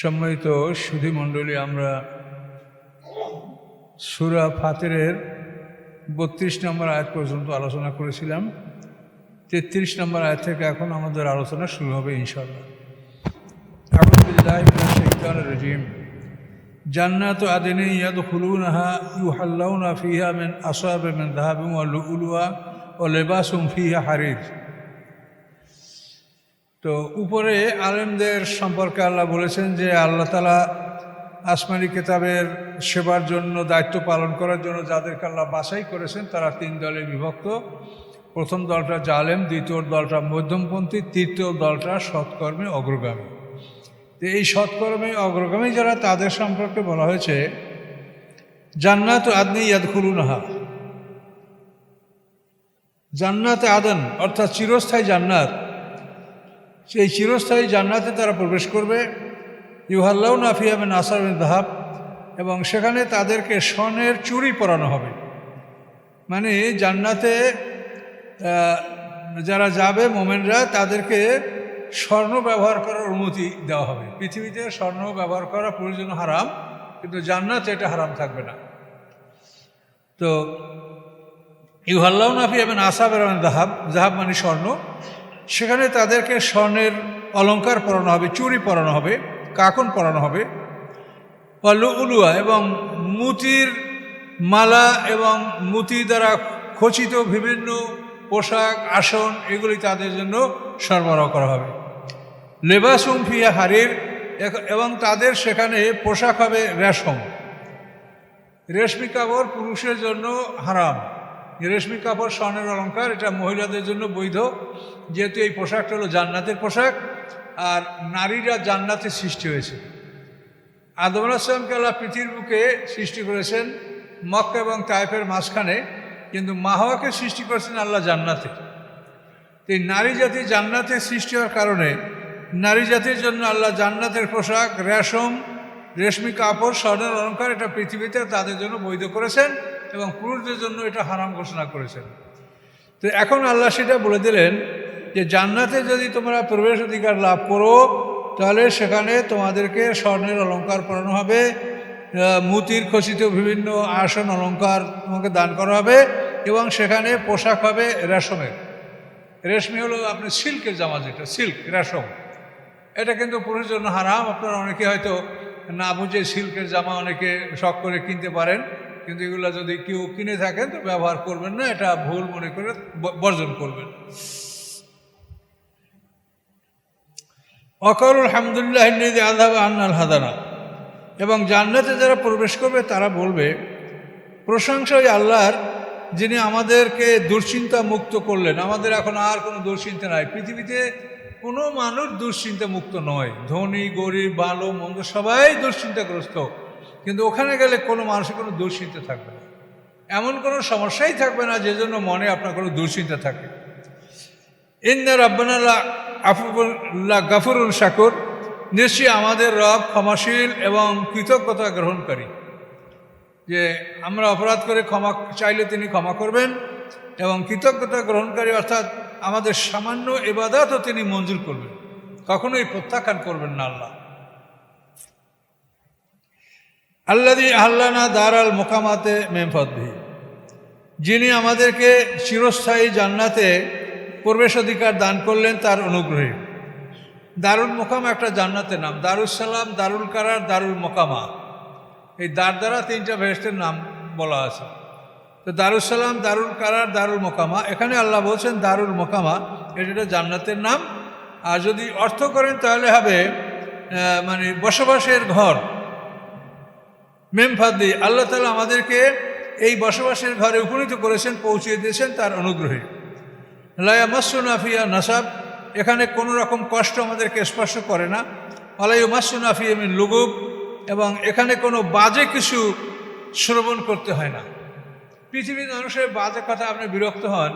সম্মানিত সুধী মণ্ডলী, আমরা সুরা ফাতেরের বত্রিশ নম্বর আয়াত পর্যন্ত আলোচনা করেছিলাম। তেত্রিশ নম্বর আয়াত থেকে এখন আমাদের আলোচনা শুরু হবে ইনশাল্লাহ জান্নাত আদিনে ইয়াদ খুলুনহা ইউহাল্লাউনা ফিহা মেন আসাব মেন দাহাবিম উলুয়া ও লেবাসুম ফিহা হারির তো উপরে আলেমদের সম্পর্কে আল্লাহ বলেছেন যে আল্লাহ তালা আসমানি কেতাবের সেবার জন্য, দায়িত্ব পালন করার জন্য যাদেরকে আল্লাহ বাছাই করেছেন, তারা তিন দলে বিভক্ত। প্রথম দলটা জালেম দ্বিতীয় দলটা মধ্যমপন্থী, তৃতীয় দলটা সৎকর্মে অগ্রগামী। তো এই সৎকর্মে অগ্রগামী যারা, তাদের সম্পর্কে বলা হয়েছে, জান্নাত আদনি ইয়াদখুলুনহা। জান্নাতে আদন, অর্থাৎ চিরস্থায়ী জান্নাত সেই চিরস্থায়ী জান্নাতে তারা প্রবেশ করবে। ইউহাল্লাউ নাফিয়াবেন আসারবেন দাহাব এবং সেখানে তাদেরকে স্বর্ণের চুরি পরানো হবে। মানে জান্নাতে যারা যাবে মোমেনরা, তাদেরকে স্বর্ণ ব্যবহার করার অনুমতি দেওয়া হবে। পৃথিবীতে স্বর্ণ ব্যবহার করা প্রয়োজন হারাম, কিন্তু জান্নাতে এটা হারাম থাকবে না। তো ইউহাল্লাউ নাফি এবং আসাবের দাহাব জাহাব মানে স্বর্ণ। সেখানে তাদেরকে স্বর্ণের অলঙ্কার পরানো হবে চুরি পরানো হবে কাকন পরানো হবে উলুয়া এবং মুতির মালা এবং মুতি দ্বারা খচিত বিভিন্ন পোশাক, আসন এগুলি তাদের জন্য সরবরাহ করা হবে। লেবাসুম ফিয়া হারির এবং তাদের সেখানে পোশাক হবে রেশম। রেশমি কাপড় পুরুষের জন্য হারাম। রেশমি কাপড়, স্বর্ণের অলঙ্কার এটা মহিলাদের জন্য বৈধ। যেহেতু এই পোশাকটা হলো জান্নাতের পোশাক, আর নারীরা জান্নাতে সৃষ্টি হয়েছে। আদম আলাহিসামকে আল্লাহ পৃথিবীর বুকে সৃষ্টি করেছেন মক্কা এবং তাইফের মাঝখানে, কিন্তু মাহওয়াকে সৃষ্টি করেছেন আল্লাহ জান্নাতে। এই নারী জাতি জান্নাতে সৃষ্টি হওয়ার কারণে, নারী জাতির জন্য আল্লাহ জান্নাতের পোশাক, রেশম, রেশমি কাপড়, স্বর্ণের অলঙ্কার এটা পৃথিবীতে তাদের জন্য বৈধ করেছেন। এবং পুরুষদের জন্য এটা হারাম ঘোষণা করেছেন। তো এখন আল্লাহ সেটা বলে দিলেন যে জান্নাতে যদি তোমরা প্রবেশ অধিকার লাভ করো, তাহলে সেখানে তোমাদেরকে স্বর্ণের অলঙ্কার পরানো হবে মুতির খচিত বিভিন্ন আসন অলঙ্কার তোমাকে দান করা হবে এবং সেখানে পোশাক হবে রেশমের রেশমি হলো আপনি সিল্কের জামা যেটা, সিল্ক, রেশম। এটা কিন্তু পুরুষের জন্য হারাম। আপনারা অনেকে হয়তো না বুঝে সিল্কের জামা অনেকে শখ করে কিনতে পারেন। কিন্তু এগুলো যদি কেউ কিনে থাকেন, তো ব্যবহার করবেন না, এটা ভুল মনে করে বর্জন করবেন। অকরুল হামদুল্লাহ আল্লাহ আন্নাল হাদানা। এবং জান্নাতে যারা প্রবেশ করবে, তারা বলবে প্রশংসাই আল্লাহর যিনি আমাদেরকে দুশ্চিন্তা মুক্ত করলেন। আমাদের এখন আর কোনো দুশ্চিন্তা নাই। পৃথিবীতে কোনো মানুষ দুশ্চিন্তা মুক্ত নয়। ধনী, গরিব, ভালো, মন্দ সবাই দুশ্চিন্তাগ্রস্ত। কিন্তু ওখানে গেলে কোনো মানুষের কোনো দুশ্চিন্তা থাকবে না। এমন কোনো সমস্যাই থাকবে না যে জন্য মনে আপনার কোনো দুশ্চিন্তা থাকে। ইন্দা রব্বানাল্লাহ আফুল্লাহ গাফরুল শাকুর। নিশ্চয়ই আমাদের রব ক্ষমাশীল এবং কৃতজ্ঞতা গ্রহণকারী। যে আমরা অপরাধ করে ক্ষমা, চাইলে তিনি ক্ষমা করবেন এবং কৃতজ্ঞতা গ্রহণকারী অর্থাৎ আমাদের সামান্য এবাদাতও তিনি মঞ্জুর করবেন। কখনোই প্রত্যাখ্যান করবেন না আল্লাহ। আল্লাদি আল্লানা দারাল মোকামাতে মেমফদ্দি যিনি আমাদেরকে চিরস্থায়ী জান্নাতে প্রবেশ অধিকার দান করলেন তার অনুগ্রহে। দারুল মোকাম একটা জান্নাতের নাম। দারুসালাম দারুল কারার, দারুল মোকামা। এই দার দ্বারা তিনটা ভেস্টের নাম বলা আছে। তো দারুসালাম দারুল কারার, দারুল মোকামা। এখানে আল্লাহ বলছেন দারুল মোকামা, এটা জান্নাতের নাম। আর যদি অর্থ করেন তাহলে হবে মানে বসবাসের ঘর। মেমফাদি আল্লাহ তালা আমাদেরকে এই বসবাসের ঘরে উপনীত করেছেন, পৌঁছিয়ে দিয়েছেন তার অনুগ্রহে। লায়া মাসুনাফিয়া নাসাব, এখানে কোনো রকম কষ্ট আমাদেরকে স্পর্শ করে না। আলাই মাসুনাফি এমিন লুগুব, এবং এখানে কোনো বাজে কিছু শ্রবণ করতে হয় না। পৃথিবীর মানুষের বাজে কথা আপনি বিরক্ত হন,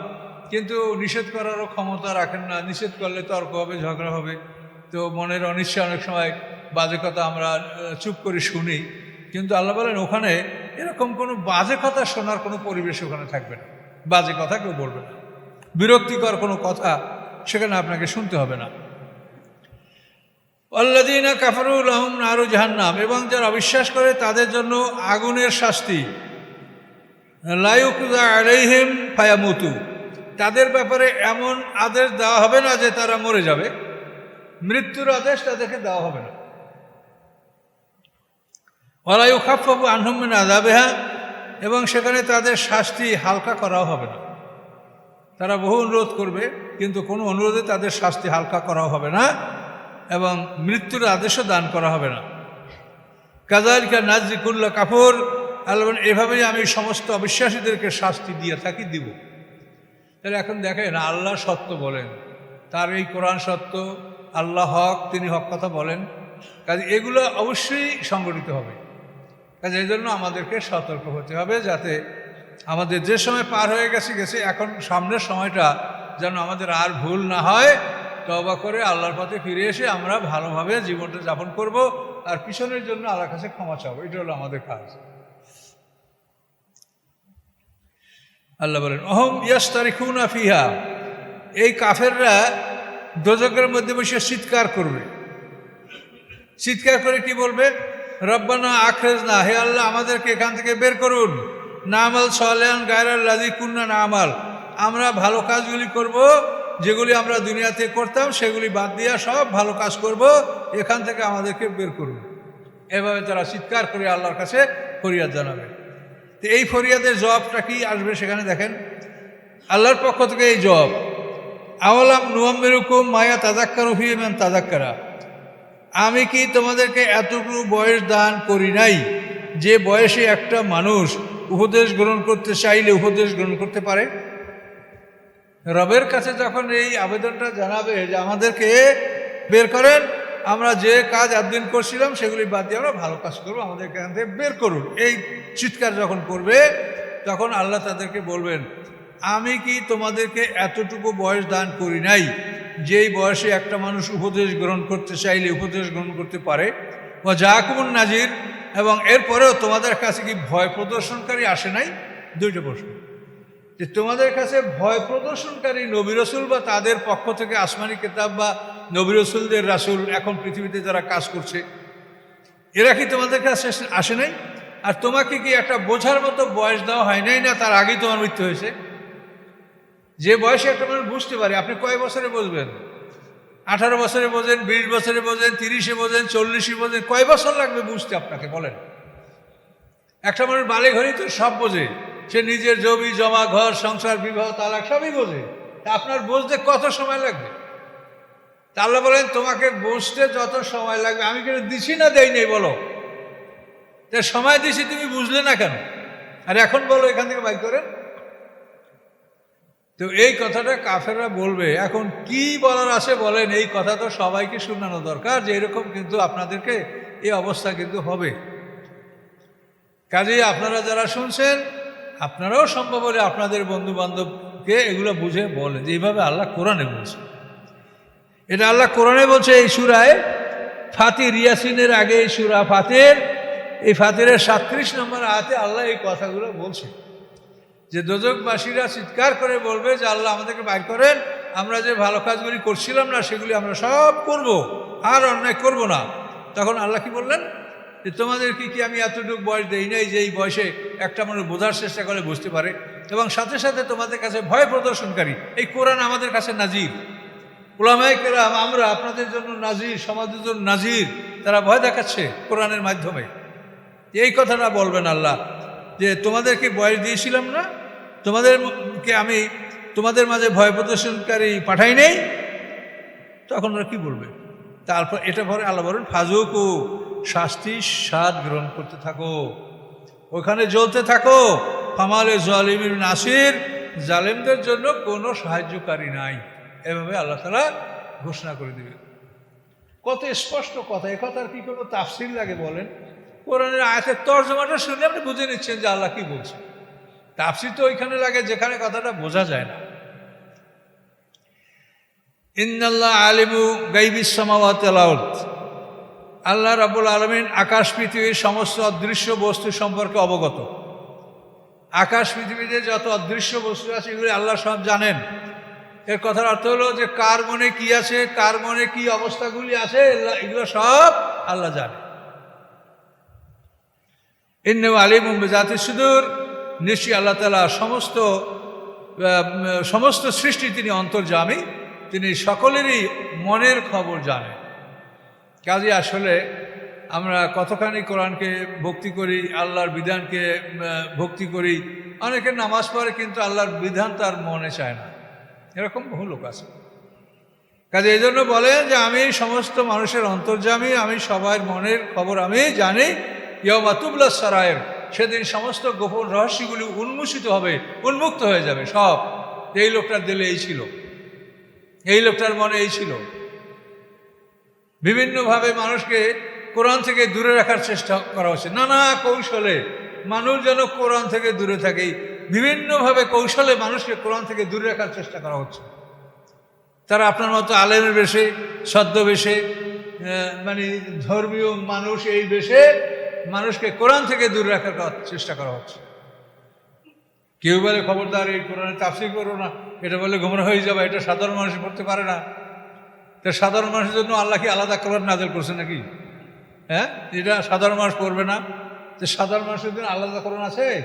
কিন্তু নিষেধ করারও ক্ষমতা রাখেন না। নিষেধ করলে তর্ক হবে, ঝগড়া হবে। তো মনের অনিচ্ছা অনেক সময় বাজে কথা আমরা চুপ করে শুনি। কিন্তু আল্লাহ বলেন, ওখানে এরকম কোনো বাজে কথা শোনার কোনো পরিবেশ ওখানে থাকবে না। বাজে কথা কেউ বলবে না। বিরক্তিকর কোনো কথা সেখানে আপনাকে শুনতে হবে না। অল্লাদিনা কাফরুল আহম নারু জাহান্নাম, এবং যারা অবিশ্বাস করে তাদের জন্য আগুনের শাস্তি। আলাইহিম ফায়ামুতু। তাদের ব্যাপারে এমন আদেশ দেওয়া হবে না যে তারা মরে যাবে। মৃত্যুর আদেশ তাদেরকে দেওয়া হবে না। ওলায়ু খাপ্পাবু আহমিন আদাবেহা এবং সেখানে তাদের শাস্তি হালকা করাও হবে না। তারা বহু অনুরোধ করবে, কিন্তু কোনো অনুরোধে তাদের শাস্তি হালকা করাও হবে না, এবং মৃত্যুর আদেশও দান করা হবে না। কাজালিকা নাজিকুল্লা কাপুর আল্লাহ এভাবেই আমি সমস্ত অবিশ্বাসীদেরকে শাস্তি দিয়ে থাকি, দিব। তাহলে এখন দেখেন, আল্লাহ সত্য বলেন, তার এই কোরআন সত্য, আল্লাহ হক, তিনি হক কথা বলেন। কাজে এগুলো অবশ্যই সংগঠিত হবে। কাজে এই জন্য আমাদেরকে সতর্ক হতে হবে যাতে আমাদের যে সময় পার হয়ে গেছে গেছে, এখন সামনের সময়টা যেন আমাদের আর ভুল না হয়। তবা করে আল্লাহর পথে ফিরে এসে আমরা ভালোভাবে জীবনটা যাপন করব। আর পিছনের জন্য আল্লাহর কাছে ক্ষমা চাবো। এটা হলো আমাদের কাজ। আল্লাহ বলেন, অহম ইয়াস তারিখুনা ফিহা। এই কাফেররা দোজকের মধ্যে বসে চিৎকার করবে। চিৎকার করে কি বলবে? রব্বানা আখরেজ না হে আল্লাহ, আমাদেরকে এখান থেকে বের করুন। নামাল সালেন গায়রাল লাজি কুন্না নামাল। আমরা ভালো কাজগুলি করব, যেগুলি আমরা দুনিয়াতে করতাম, সেগুলি বাদ দিয়া সব ভালো কাজ করব, এখান থেকে আমাদেরকে বের করুন। এভাবে তারা চিৎকার করে আল্লাহর কাছে ফরিয়াদ জানাবে। তো এই ফরিয়াদের জবাবটা কি আসবে সেখানে দেখেন। আল্লাহর পক্ষ থেকে এই জবাব, আওয়ালাম নুয়াম্মেরুকুম মায়া তাজাক্কার হুইমেন তাজাক্কারা আমি কি তোমাদেরকে এতটুকু বয়স দান করি নাই? যে বয়সে একটা মানুষ উপদেশ গ্রহণ করতে চাইলে উপদেশ গ্রহণ করতে পারে? রবের কাছে যখন এই আবেদনটা জানাবে যে আমাদেরকে বের করেন, আমরা যে কাজ এতদিন করছিলাম সেগুলি বাদ দিয়ে আমরা ভালো কাজ করব, আমাদেরকে এখান থেকে বের করুন। এই চিৎকার যখন করবে, তখন আল্লাহ তাদেরকে বলবেন, আমি কি তোমাদেরকে এতটুকু বয়স দান করি নাই? যেই বয়সে একটা মানুষ উপদেশ গ্রহণ করতে চাইলে উপদেশ গ্রহণ করতে পারে। ও জাকুমুন নাজির, এবং এরপরেও তোমাদের কাছে কি ভয় প্রদর্শনকারী আসে নাই? দুইটা প্রশ্ন। যে তোমাদের কাছে ভয় প্রদর্শনকারী নবী রসুল বা তাদের পক্ষ থেকে আসমানি কেতাব বা নবী রসুলদের রাসুল এখন পৃথিবীতে যারা কাজ করছে, এরা কি তোমাদের কাছে আসে নাই? আর তোমাকে কি একটা বোঝার মতো বয়স দেওয়া হয় নাই না? তার আগেই তোমার মৃত্যু হয়েছে। যে বয়সে একটা মানুষ বুঝতে পারে, আপনি কয় বছরে বুঝবেন? আঠারো বছরে বোঝেন, বিশ বছরে বোঝেন, তিরিশে বোঝেন, চল্লিশে বোঝেন, কয় বছর লাগবে বুঝতে আপনাকে? বলেন। একটা মানুষ বালে ঘরেই তো সব বোঝে। সে নিজের জমি, জমা, ঘর, সংসার, বিবাহ, তালাক সবই বোঝে। তা আপনার বুঝতে কত সময় লাগবে? তা আল্লাহ বলেন, তোমাকে বুঝতে যত সময় লাগবে, আমি কিন্তু দিছি না, দেই নেই, বলো। তা সময় দিছি, তুমি বুঝলে না কেন? আর এখন বলো এখান থেকে বাইক করেন। তো এই কথাটা কাফেররা বলবে। এখন কি বলার আছে বলেন, এই কথা তো সবাইকে শোনানো দরকার যে এরকম কিন্তু আপনাদেরকে এই অবস্থা কিন্তু হবে। কাজেই আপনারা যারা শুনছেন, আপনারাও সম্ভব হলে আপনাদের বন্ধু বান্ধবকে এগুলো বুঝে বলেন যে এইভাবে আল্লাহ কোরআনে বলছে। এটা আল্লাহ কোরআনে বলছে এই সুরায় ফাতির ইয়াসিনের আগে এই সুরা ফাতের এই ফাতিরের সাতত্রিশ নম্বর আয়াতে আল্লাহ এই কথাগুলো বলছে। যে দোজকবাসীরা চিৎকার করে বলবে যে আল্লাহ আমাদেরকে বাইর করেন, আমরা যে ভালো কাজগুলি করছিলাম না, সেগুলি আমরা সব করব, আর অন্যায় করব না। তখন আল্লাহ কি বললেন? যে তোমাদের কি কি আমি এতটুকু বয়স দেই নাই যে এই বয়সে একটা মানুষ বোঝার চেষ্টা করে বুঝতে পারে? এবং সাথে সাথে তোমাদের কাছে ভয় প্রদর্শনকারী, এই কোরআন আমাদের কাছে নাজির। ওলামায় কেরাম, আমরা আপনাদের জন্য নাজির, সমাজের জন্য নাজির, তারা ভয় দেখাচ্ছে কোরআনের মাধ্যমে। এই কথাটা বলবেন আল্লাহ, যে তোমাদেরকে বয়স দিয়েছিলাম না তোমাদেরকে আমি তোমাদের মাঝে ভয় প্রদর্শনকারী পাঠাই নেই? তখন ওরা কি বলবে? তারপর এটা পরে আল্লাহ বলেন ফাজুকু শাস্তির স্বাদ গ্রহণ করতে থাকো। ওখানে জ্বলতে থাকো। ফামালে জালিমির নাসির, জালেমদের জন্য কোনো সাহায্যকারী নাই। এভাবে আল্লাহ তালা ঘোষণা করে দেবে। কত স্পষ্ট কথা। এ কথার কি কোনো তাফসিল লাগে বলেন? কোরআনের আয়াতের তর্জমাটা শুনে আপনি বুঝে নিচ্ছেন যে আল্লাহ কি বলছে তাফসির তো ওইখানে লাগে, যেখানে কথাটা বোঝা যায় না। ইন্নাল্লাহ আলিমু গাইবিস সামাওয়াত আলাউত আল্লাহ রাবুল আলমিন আকাশ, পৃথিবীর সমস্ত অদৃশ্য বস্তু সম্পর্কে অবগত। আকাশ, পৃথিবীতে যত অদৃশ্য বস্তু আছে, এগুলি আল্লাহ সব জানেন। এর কথার অর্থ হলো যে, কার মনে কি আছে, কার মনে কি অবস্থাগুলি আছে এগুলো সব আল্লাহ জানে ইন্নে আলিম জাতি সুদূর। নিশ্চয়ই আল্লাহ তালা সমস্ত সমস্ত সৃষ্টি তিনি অন্তর্জামী তিনি সকলেরই মনের খবর জানেন। কাজে আসলে আমরা কতখানি কোরআনকে ভক্তি করি, আল্লাহর বিধানকে ভক্তি করি, অনেকে নামাজ পড়ে কিন্তু আল্লাহর বিধান তার মনে চায় না। এরকম বহু লোক আছে। কাজে এই জন্য বলে যে আমি সমস্ত মানুষের অন্তর্জামী আমি সবার মনের খবর আমি জানি ইয়মাতুবুল্লাহ সারায়ের। সেদিন সমস্ত গোপন রহস্যগুলি উন্মোচিত হবে উন্মুক্ত হয়ে যাবে সব। এই লোকটার দিলে এই ছিল। এই লোকটার মনে এই ছিল। বিভিন্নভাবে মানুষকে কোরআন থেকে দূরে রাখার চেষ্টা করা হচ্ছে। নানা কৌশলে মানুষ যেন কোরআন থেকে দূরে থাকে। বিভিন্নভাবে কৌশলে মানুষকে কোরআন থেকে দূরে রাখার চেষ্টা করা হচ্ছে। তারা আপনার মতো আলেমের বেশে ছদ্মবেশে আহ, মানে ধর্মীয় মানুষ এই বেশে মানুষকে কোরআন থেকে দূরে রাখার চেষ্টা করা হচ্ছে। কেউ বলে, খবরদার, এই কোরআনে তাফসির করো না। এটা বলে গোমরা হয়ে যাবে, এটা সাধারণ মানুষ পড়তে পারে না। তা সাধারণ মানুষের জন্য আল্লাহ কি আলাদা কোরআন নাজেল করছে নাকি? হ্যাঁ? এটা সাধারণ মানুষ পড়বে না। তো সাধারণ মানুষের জন্য আলাদা কোরআন আছে?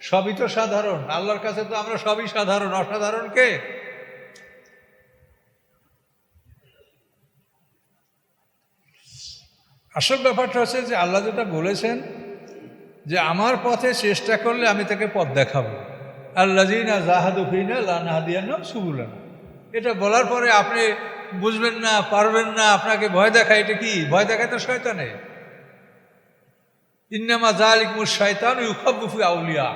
সবই তো সাধারণ। আল্লাহর কাছে তো আমরা সবই সাধারণ। অসাধারণ কে? আসল ব্যাপারটা হচ্ছে যে আল্লাহ যেটা বলেছেন যে আমার পথে চেষ্টা করলে আমি তাকে পথ দেখাবো। আল্লাহ জিনা জাহাদুফিনা লানাহাদিয়ানা সুবুলানা। এটা বলার পরে আপনি বুঝবেন না, পারবেন না, আপনাকে ভয় দেখা এটা কি? ভয় দেখায় তো শয়তানে। ইন্নামা জালিকুমুর শয়তান ইউখাবুফি আউলিয়া।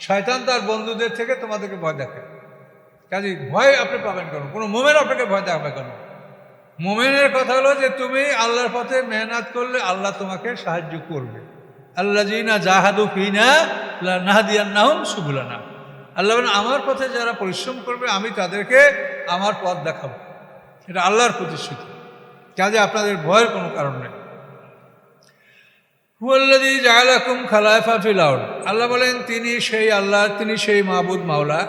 শয়তান তার বন্ধুদের থেকে তোমাদেরকে ভয় দেখায়। কাজে ভয় আপনি পাবেন কেন? কোনো মোমেন আপনাকে ভয় দেখাবে কেন? মোমেনের কথা হলো যে তুমি আল্লাহর পথে মেহনত করলে আল্লাহ তোমাকে সাহায্য করবে। আল্লাহ জিনা জাহাদু ফিনা নাহাদিয়ান নাহম সুবুলানা। আল্লাহ বলেন, আমার পথে যারা পরিশ্রম করবে আমি তাদেরকে আমার পথ দেখাবো। এটা আল্লাহর প্রতিশ্রুতি। কাজে আপনাদের ভয়ের কোনো কারণ নেই। হুয়াল্লাদি জাহালাকুম খালায়ফা ফিলাউন আল্লাহ বলেন তিনি সেই আল্লাহ তিনি সেই মাহবুদ মাওলা।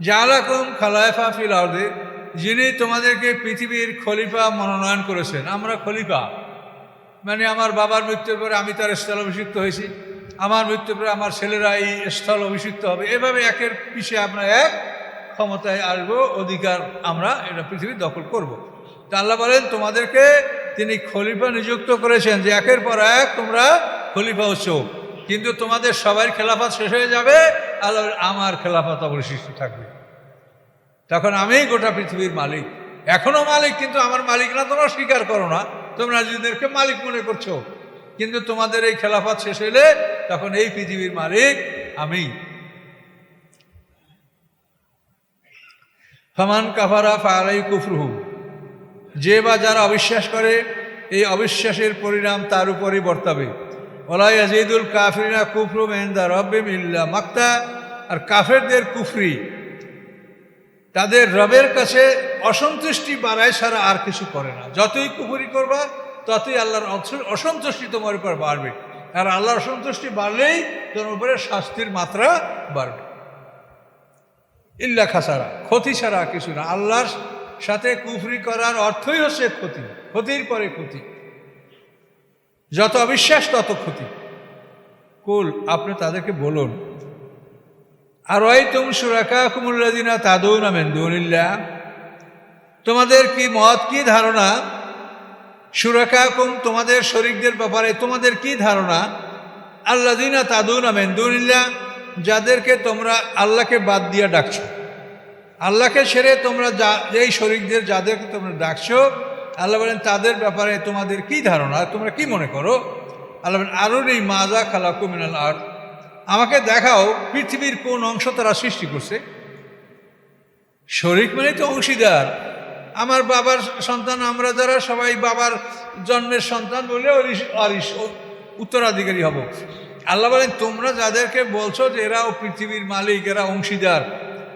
জাহালাকুম খালায়ফা ফিলাউদে যিনি তোমাদেরকে পৃথিবীর খলিফা মনোনয়ন করেছেন, আমরা খলিফা। মানে আমার বাবার মৃত্যুর পরে আমি তার স্থল অভিষিক্ত হয়েছি। আমার মৃত্যুর পরে আমার ছেলেরা এই স্থল অভিষিক্ত হবে। এভাবে একের পিছিয়ে আমরা এক ক্ষমতায় আসব, অধিকার আমরা এটা পৃথিবী দখল করব। তা আল্লাহ বলেন, তোমাদেরকে তিনি খলিফা নিযুক্ত করেছেন যে একের পর এক তোমরা খলিফা হচ্ছ। কিন্তু তোমাদের সবার খেলাফাত শেষ হয়ে যাবে, আল্লাহ আমার খেলাফাত অবশিষ্ট থাকবে। তখন আমি গোটা পৃথিবীর মালিক। এখনও মালিক, কিন্তু আমার মালিক না তোমরা স্বীকার করো না। তোমরা নিজেদেরকে মালিক মনে করছ। কিন্তু তোমাদের এই খেলাফত শেষ হলে তখন এই পৃথিবীর মালিক আমি। ফামান কাফারা ফালাই কুফরুহু। যে বা যারা অবিশ্বাস করে, এই অবিশ্বাসের পরিণাম তার উপরই বর্তাবে। ওলাই আজিদুল কাফরিনা কুফরু মেহন্দা রব্বিম ইল্লা মাক্তা। আর কাফেরদের কুফরি তাদের রবের কাছে অসন্তুষ্টি বাড়ায় সারা আর কিছু করে না। যতই কুফুরি করবা, ততই আল্লাহর অস- অসন্তুষ্টি তোমার উপর বাড়বে। আর আল্লাহর অসন্তুষ্টি বাড়লেই তোমার উপরে শাস্তির মাত্রা বাড়বে। ইল্লা খাসারা, ক্ষতি ছাড়া কিছু না। আল্লাহর সাথে কুফরি করার অর্থই হচ্ছে ক্ষতি। ক্ষতির পরে ক্ষতি। যত অবিশ্বাস, তত ক্ষতি। কুল, আপনি তাদেরকে বলুন। আর ওই তুম সুরাকা কুমুল্লাদিনা তাদুন আমেন্দুলিল্লা তোমাদের কি মত, কি ধারণা? সুরাকা কুম তোমাদের শরিকদের ব্যাপারে তোমাদের কি ধারণা? আল্লাদিনা তাদুন আমেন্দুলিল্লা যাদেরকে তোমরা আল্লাহকে বাদ দিয়ে ডাকছো। আল্লাহকে ছেড়ে তোমরা যা, যেই শরিকদের যাদেরকে তোমরা ডাকছো, আল্লাহ বলেন, তাদের ব্যাপারে তোমাদের কি ধারণা? তোমরা কি মনে করো? আল্লাহ বলেন আরও নেই মাজা খালাকু মিনাল আর আমাকে দেখাও পৃথিবীর কোন অংশ তারা সৃষ্টি করছে। শরিক মানে তো অংশীদার। আমার বাবার সন্তান, আমরা যারা সবাই বাবার জন্মের সন্তান বলে উত্তরাধিকারী হব। আল্লাহ বলেন, তোমরা যাদেরকে বলছো যে এরাও পৃথিবীর মালিক, এরা অংশীদার,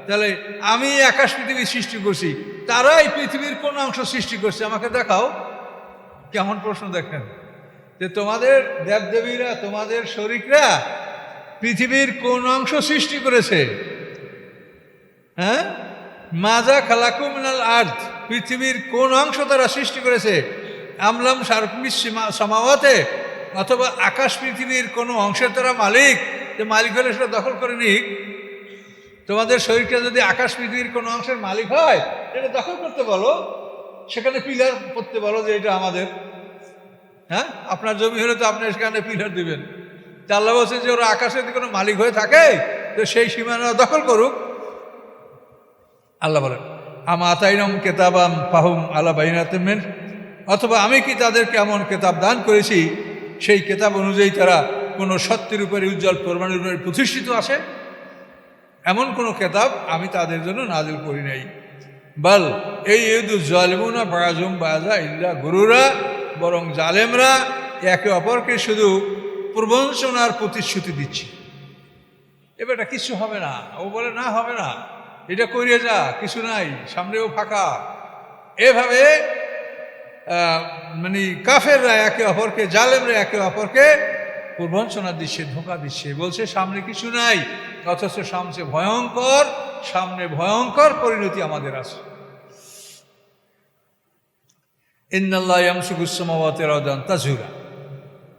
তাহলে আমি আকাশ পৃথিবী সৃষ্টি করছি তারা এই পৃথিবীর কোন অংশ সৃষ্টি করছে, আমাকে দেখাও। কেমন প্রশ্ন দেখেন? যে তোমাদের দেবদেবীরা, তোমাদের শরিকরা পৃথিবীর কোন অংশ সৃষ্টি করেছে? হ্যাঁ? মাজা খালাকু মিনাল আর্থ, পৃথিবীর কোন অংশ তারা সৃষ্টি করেছে? আমলাম সারকুমিস সমাওয়াতে, অথবা আকাশ পৃথিবীর কোনো অংশের তারা মালিক? যে মালিক হলে সেটা দখল করে নিক। তোমাদের শরীরটা যদি আকাশ পৃথিবীর কোনো অংশের মালিক হয় এটা দখল করতে বলো। সেখানে পিলার করতে বলো যে এটা আমাদের। হ্যাঁ? আপনার জমি হলে তো আপনি সেখানে পিলার দিবেন। তা আল্লাহ বলছে যে ওরা আকাশে যদি কোনো মালিক হয়ে থাকে, তো সেই সীমানা দখল করুক। আল্লাহ বলেন, আমা আতাইনম কেতাবাম পাহুম আল্লাহ বাইনাতেমেন অথবা আমি কি তাদেরকে এমন কেতাব দান করেছি, সেই কেতাব অনুযায়ী তারা কোনো সত্যের উপরে উজ্জ্বল প্রমাণের উপরে প্রতিষ্ঠিত আছে? এমন কোনো কেতাব আমি তাদের জন্য নাজিল করি নাই। বল, এই ইউদু জালিমুনা বাজুম বাজা ইল্লা গুরুরা, বরং জালেমরা একে অপরকে শুধু প্রবঞ্চনার প্রতিশ্রুতি দিচ্ছে। এবার এটা কিছু হবে না। ও বলে, না, হবে না। এটা করিয়ে যা, কিছু নাই, সামনেও ফাঁকা। এভাবে মানে কাফেররা একে অপরকে, জালেমরা একে অপরকে প্রবঞ্চনা দিচ্ছে ধোকা দিচ্ছে। বলছে, সামনে কিছু নাই, অথচ সামনে ভয়ঙ্কর সামনে ভয়ঙ্কর পরিণতি আমাদের আছে। ইন্নাল্লাহ ইয়ামসুকুসমাওয়াতের অদান তাজুরা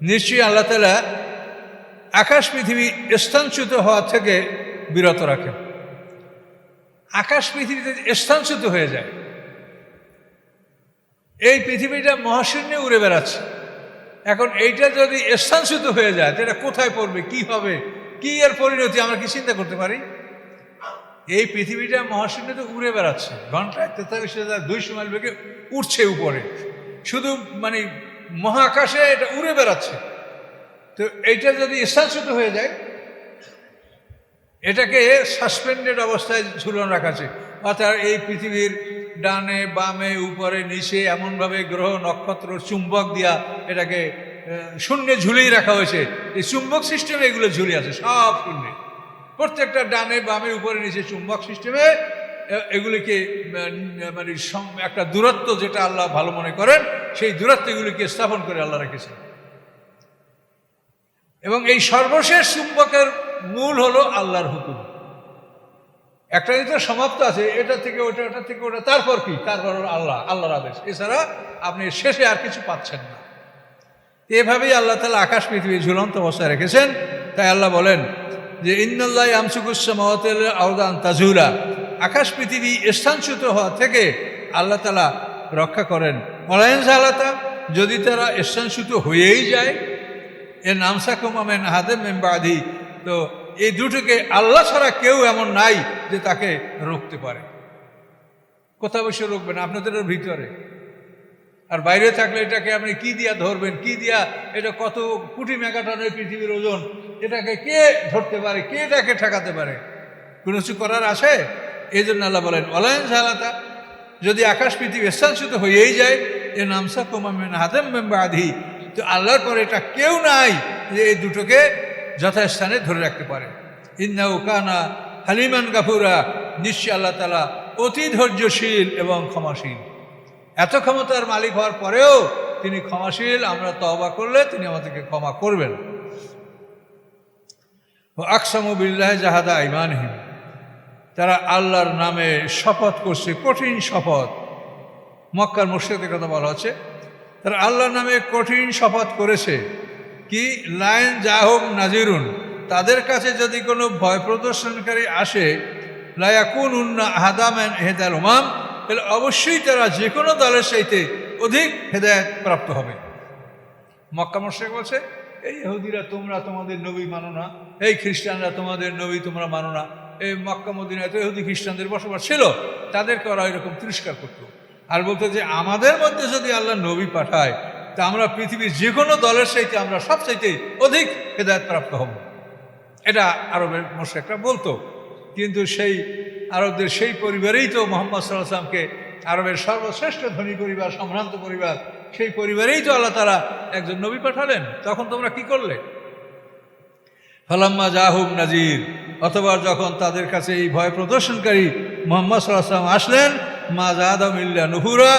নিশ্চয়ই আল্লাহ তালা আকাশ, পৃথিবী স্থানচ্যুত হওয়া থেকে বিরত রাখেন। আকাশ, পৃথিবীতে স্থানচ্যুত হয়ে যায়। এই পৃথিবীটা মহাশূন্যে উড়ে বেড়াচ্ছে। এখন এইটা যদি স্থানচ্যুত হয়ে যায় তাহলে কোথায় পড়বে, কি হবে, কি এর পরিণতি, আমরা কি চিন্তা করতে পারি? এই পৃথিবীটা মহাশূন্যে তো উড়ে বেড়াচ্ছে। ঘন্টায় তেতাল্লিশ হাজার দুইশো মাইল বেগে উঠছে উপরে। শুধু মানে মহাকাশে এটা উড়ে বেড়াচ্ছে। তো এইটা যদি স্থানচ্যুত হয়ে যায়, এটাকে সাসপেন্ডেড অবস্থায় ঝুলন রাখাছে অর্থাৎ এই পৃথিবীর ডানে, বামে, উপরে, নিচে এমনভাবে গ্রহ, নক্ষত্র, চুম্বক দিয়া এটাকে শূন্যে ঝুলিয়ে রাখা হয়েছে। এই চুম্বক সিস্টেমে এগুলো ঝুলে আছে, সব শূন্যে। প্রত্যেকটা ডানে, বামে, উপরে, নিচে চুম্বক সিস্টেমে এগুলিকে মানে একটা দূরত্ব যেটা আল্লাহ ভালো মনে করেন, সেই দূরত্ব এগুলিকে স্থাপন করে আল্লাহ রেখেছেন। এবং এই সর্বশেষ চুম্বকের মূল হলো আল্লাহর হুকুম। একটা তো সমাপ্ত আছে, এটা থেকে ওটা ওটা থেকে ওটা, তারপর কি? তারপর আল্লাহ, আল্লাহর আদেশ। এছাড়া আপনি শেষে আর কিছু পাচ্ছেন না। এভাবেই আল্লাহ তালা আকাশ পৃথিবী ঝুলন্ত অবস্থায় রেখেছেন। তাই আল্লাহ বলেন যে, ইন্নল্লাহ আমসুকুসমাওয়াতের আওদান তাজুরা আকাশ পৃথিবী স্থানচ্যুত হওয়া থেকে আল্লাহ তালা রক্ষা করেন। মলায়ন আল্লাহ যদি তারা স্থানচ্যুত হয়েই যায়, এ নামসা কুমামেন হাদে মেম্বাধি তো এই দুটোকে আল্লাহ ছাড়া কেউ এমন নাই যে তাকে রুখতে পারে। কোথাও বসে রুখবেন? আপনাদের ভিতরে। আর বাইরে থাকলে এটাকে আপনি কি দিয়া ধরবেন? কি দিয়া? এটা কত কোটি মেগাটনের পৃথিবীর ওজন? এটাকে কে ধরতে পারে? কে এটাকে ঠেকাতে পারে? কোনো কিছু করার আছে? এই জন্য আল্লাহ বলেন অলায়ন সালাতা, যদি আকাশ পৃথিবী স্থানচ্যুত হয়েই যায় এ নামসা কোমামেন হাতেম মেম্বা আধি তো আল্লাহর পরে এটা কেউ নাই যে এই দুটোকে যথাস্থানে ধরে রাখতে পারে। ইন্না কানা হালিমান গাফুরা নিশ্চয় আল্লাহ তালা অতি ধৈর্যশীল এবং ক্ষমাশীল। এত ক্ষমতার মালিক হওয়ার পরেও তিনি ক্ষমাশীল, আমরা তওবা করলে তিনি আমাদেরকে ক্ষমা করবেন। আকসামু বিল্লাহ জাহাদা ইমানহীন তারা আল্লাহর নামে শপথ করছে, কঠিন শপথ। মক্কার মুর্শিদের কথা বলা হচ্ছে। তারা আল্লাহর নামে কঠিন শপথ করেছে কি, লাইন জাহম নাজিরুন, তাদের কাছে যদি কোনো ভয় প্রদর্শনকারী আসে লায়াকুন উন্না আহাদামেন হেদাল উমাম, তাহলে অবশ্যই তারা যে কোনো দলের চাইতে অধিক হেদায়ত প্রাপ্ত হবে। মক্কা মোশেক বলছে, এই ইহুদিরা তোমরা তোমাদের নবী মানো না, এই খ্রিস্টানরা তোমাদের নবী তোমরা মানো না। এই মক্কা মদিনায় তো ইহুদি খ্রিস্টানদের বসবাস ছিল, তাদেরকে ওরা এরকম তিরস্কার করতো। আর বলতো যে, আমাদের মধ্যে যদি আল্লাহ নবী পাঠায়, তা আমরা পৃথিবীর যে কোনো দলের চাইতে আমরা সব চাইতে অধিক হেদায়ত প্রাপ্ত হব। এটা আরবের মোশেকরা বলতো। কিন্তু সেই আরবদের সেই পরিবারেই তো মোহাম্মদ সাল্লাহ সাল্লামকে আরবের সর্বশ্রেষ্ঠ ধনী পরিবার, সম্ভ্রান্ত পরিবার, সেই পরিবারেই তো আল্লাহ তারা একজন নবী পাঠালেন। তখন তোমরা কি করলে? ফালাম্মা জাহুম নাজির। অথবা যখন তাদের কাছে এই ভয় প্রদর্শনকারী মোহাম্মদ সাল্লাম আসলেন, মা জাহাদাম ইল্লা নুহুরা,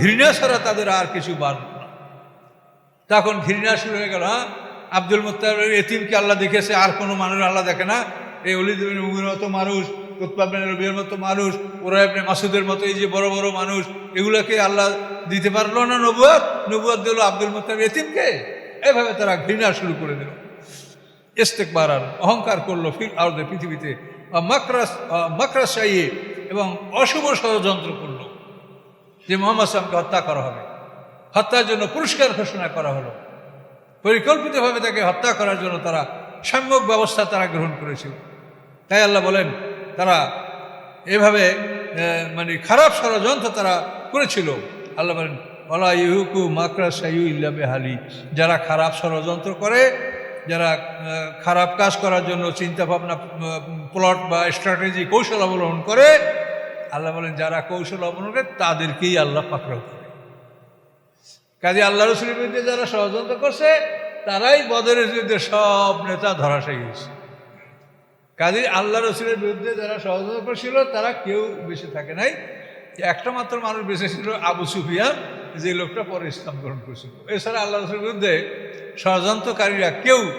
ঘৃণা ছাড়া তাদের আর কিছু বাদ তখন ঘৃণা শুরু হয়ে গেল হ্যাঁ? আব্দুল মুত্তাবের এতিমকে আল্লাহ দেখেছে, আর কোনো মানুষ আল্লাহ দেখে না। এই অলিদিন মুগির মতো মানুষ উৎপাদনের রবির মতো মানুষ ওরা আপনি মাসুদের মতো এই যে বড় বড় মানুষ, এগুলোকে আল্লাহ দিতে পারল না নবুয়াত? নবুয়াত দিল আব্দুল মোত্তাব এতিমকে। এভাবে তারা ঘৃণা শুরু করে দিল। ইস্তেকবার আর অহংকার করল ফির আরদের পৃথিবীতে। মাকরাস মাকরাস চাইয়ে এবং অশুভ ষড়যন্ত্র করল যে মোহাম্মদ সালামকে হত্যা করা হবে। হত্যার জন্য পুরস্কার ঘোষণা করা হলো। পরিকল্পিতভাবে তাকে হত্যা করার জন্য তারা সম্যক ব্যবস্থা তারা গ্রহণ করেছিল। তাই আল্লাহ বলেন, তারা এভাবে মানে খারাপ ষড়যন্ত্র তারা করেছিল। আল্লাহ বলেন ওলা ইহুকু মাকরা সাইউ ইল্লাবে হালি যারা খারাপ ষড়যন্ত্র করে যারা খারাপ কাজ করার জন্য চিন্তা ভাবনা প্লট বা স্ট্র্যাটেজি কৌশল অবলম্বন করে, আল্লাহ বলেন, যারা কৌশল অবলম্বন করে, তাদেরকেই আল্লাহ পাকড়াও করে। কাজে আল্লাহ রসুলের বিরুদ্ধে যারা ষড়যন্ত্র করছে, তারাই বদরের বিরুদ্ধে সব নেতা ধরাশায়ী হয়েছে। কাজে আল্লাহ রসুলের বিরুদ্ধে যারা ষড়যন্ত্র করছিল, তারা কেউ বেঁচে থাকে নাই। একটা মাত্র মানুষ বেঁচে ছিল আবু সুফিয়ান। যে লোকটা পরে ইসলাম গ্রহণ করেছিল। এছাড়া আল্লাহ রসুলের বিরুদ্ধে ষড়যন্ত্রকারীরা কেউ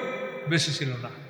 বেশি ছিল না।